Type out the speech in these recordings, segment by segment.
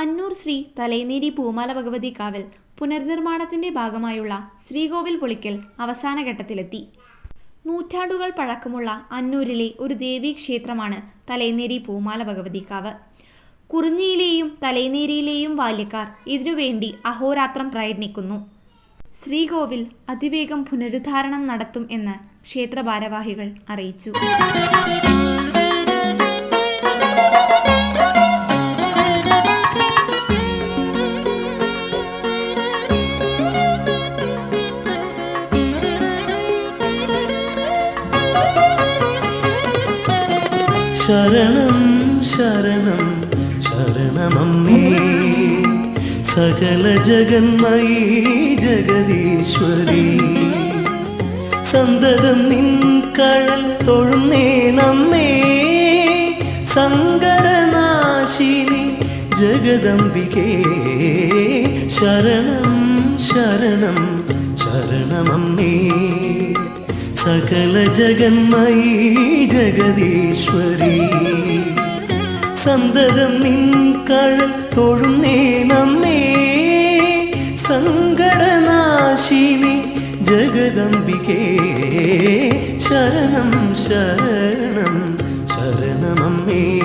അന്നൂർ ശ്രീ തലൈനേരി പൂമാല ഭഗവതി കാവൽ പുനർനിർമ്മാണത്തിന്റെ ഭാഗമായുള്ള ശ്രീകോവിൽ പൊളിക്കൽ അവസാന ഘട്ടത്തിലെത്തി. നൂറ്റാണ്ടുകൾ പഴക്കമുള്ള അന്നൂരിലെ ഒരു ദേവീ ക്ഷേത്രമാണ് തലൈനേരി പൂമാല ഭഗവതി കാവ്. കുറിഞ്ഞിയിലെയും തലൈനേരിയിലെയും ബാല്യക്കാർ ഇതിനുവേണ്ടി അഹോരാത്രം പ്രയത്നിക്കുന്നു. ശ്രീകോവിൽ അതിവേഗം പുനരുദ്ധാരണം നടത്തും എന്ന് ക്ഷേത്ര ഭാരവാഹികൾ അറിയിച്ചു. ശരണം ശരണം ശരണമമ്മേ. സകല ജഗന്മയി ജഗദീശ്വരി. സന്തതം നിൻ കഴൽ തൊഴുന്നേ നമ്മേ സങ്കടനാശിനി ജഗദംബികേ. ശരണം ശരണം ശരണമമ്മേ. സകല ജഗന്മയി ജഗദീശ്വരി. സന്തതം നിൻ കഴൽ തൊഴുന്നേനമ്മേ സങ്കടനാശിനി ജഗദംബികേ. ശരണം ശരണം ശരണമമ്മേ.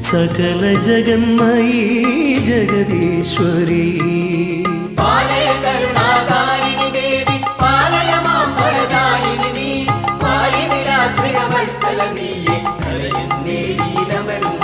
സകല ജഗന്മയി ജഗദീശ്വരി. somebody.